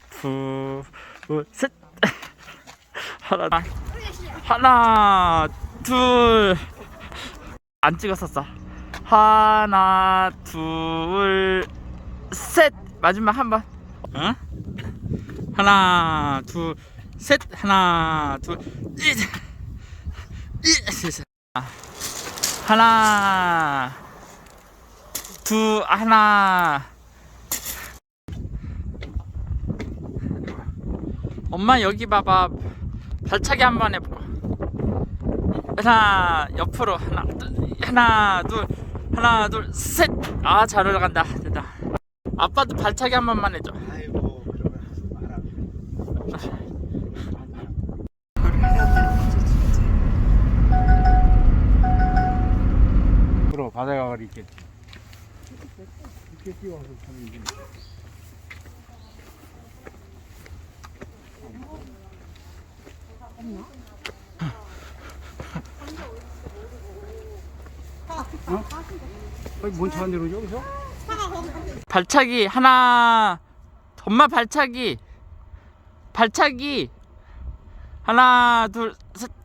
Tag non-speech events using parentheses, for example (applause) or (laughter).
(laughs) 하나 둘셋. 하나 하나 둘. 안 찍었었어. 하나 둘 셋. 마지막 한번. 응? 하나 둘 셋. 하나 둘 이, 이, 셋. 하나 두 하나 엄마 여기 봐봐 발차기 한번 해봐 하나 옆으로 하나 둘 하나 둘 하나 둘 셋 아 잘 올라간다 됐다 아빠도 발차기 한 번만 해줘 아이고 그러면 하지 마라. 그럼 바다가 가리 있겠지. 이렇게 뛰어와서 타는 게. 어? 뭔 내려오죠 여기서? 발차기 하나 엄마 발차기 발차기 하나 둘셋